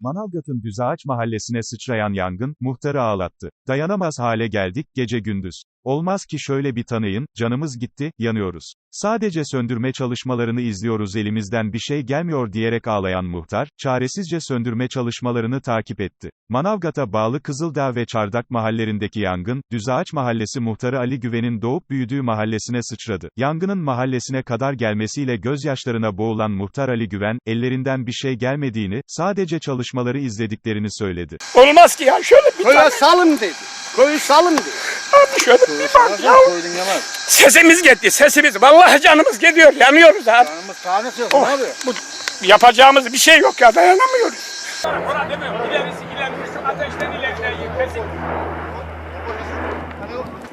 Manavgat'ın Düzağaç mahallesine sıçrayan yangın, muhtarı ağlattı. Dayanamaz hale geldik, gece gündüz. Olmaz ki şöyle bir tanıyın, canımız gitti, yanıyoruz. Sadece söndürme çalışmalarını izliyoruz elimizden bir şey gelmiyor diyerek ağlayan muhtar, çaresizce söndürme çalışmalarını takip etti. Manavgat'a bağlı Kızıldağ ve Çardak mahallerindeki yangın, Düzağaç mahallesi muhtarı Ali Güven'in doğup büyüdüğü mahallesine sıçradı. Yangının mahallesine kadar gelmesiyle gözyaşlarına boğulan muhtar Ali Güven, ellerinden bir şey gelmediğini, sadece çalışmaları izlediklerini söyledi. Olmaz ki ya şöyle bir Köye tane. salım dedi. Köyü salım dedi. Abi şöyle bir bak ya. Sesimiz gitti sesimiz. Vallahi canımız gidiyor yanıyoruz abi. Canımız tanesi yok Oh, abi. bu yapacağımız bir şey yok ya dayanamıyoruz. Buna demiyorum ilerisi ilerisi ateşten ileride kesin.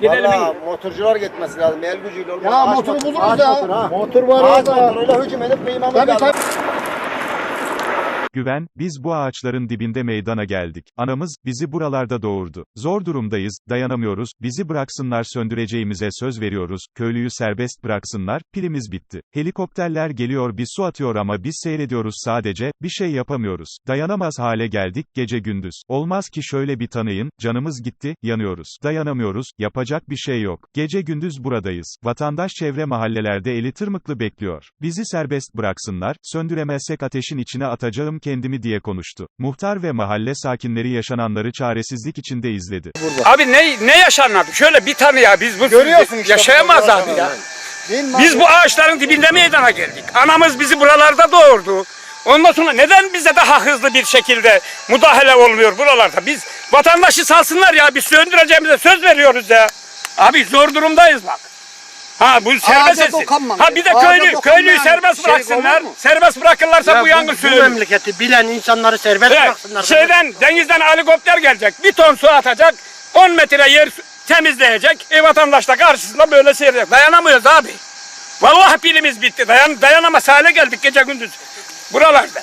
Gidelim. Valla motorcular gitmesi lazım. El gücüyle olmaz. Ya motoru motor- buluruz ya. motor var orada. motoruyla hücum edip kıymamız Tabii tabii. Güven, biz bu ağaçların dibinde meydana geldik. Anamız, bizi buralarda doğurdu. Zor durumdayız, dayanamıyoruz, bizi bıraksınlar söndüreceğimize söz veriyoruz, köylüyü serbest bıraksınlar, pilimiz bitti. Helikopterler geliyor bir su atıyor ama biz seyrediyoruz sadece, bir şey yapamıyoruz. Dayanamaz hale geldik, gece gündüz. Olmaz ki şöyle bir tanıyın, canımız gitti, yanıyoruz. Dayanamıyoruz, yapacak bir şey yok. Gece gündüz buradayız. Vatandaş çevre mahallelerde eli tırmıklı bekliyor. Bizi serbest bıraksınlar, söndüremezsek ateşin içine atacağım kendimi diye konuştu. Muhtar ve mahalle sakinleri yaşananları çaresizlik içinde izledi. Abi ne ne yaşanmadı? Şöyle bir tane ya biz bu Görüyorsun işte. yaşayamaz burada abi ya. Biz bu ağaçların dibinde meydana geldik. Anamız bizi buralarda doğurdu. Ondan sonra neden bize daha hızlı bir şekilde müdahale olmuyor buralarda? Biz vatandaşı salsınlar ya biz söndüreceğimize söz veriyoruz ya. Abi zor durumdayız bak. Ha bu serbest dokunma. Ha bir de Ağaca köylü dokunma köylüyü yani. serbest Şey bıraksınlar. olur mu? Serbest bırakırlarsa Ya bu yangın bu sürülür. memleketi bilen insanları serbest Evet, bıraksınlar. şeyden denizden helikopter gelecek. Bir ton su atacak. 10 metre yer temizleyecek. E vatandaş da karşısında böyle seyredecek. Dayanamıyoruz abi. Vallahi pilimiz bitti. Dayan, dayanamaz hale geldik gece gündüz. Buralarda.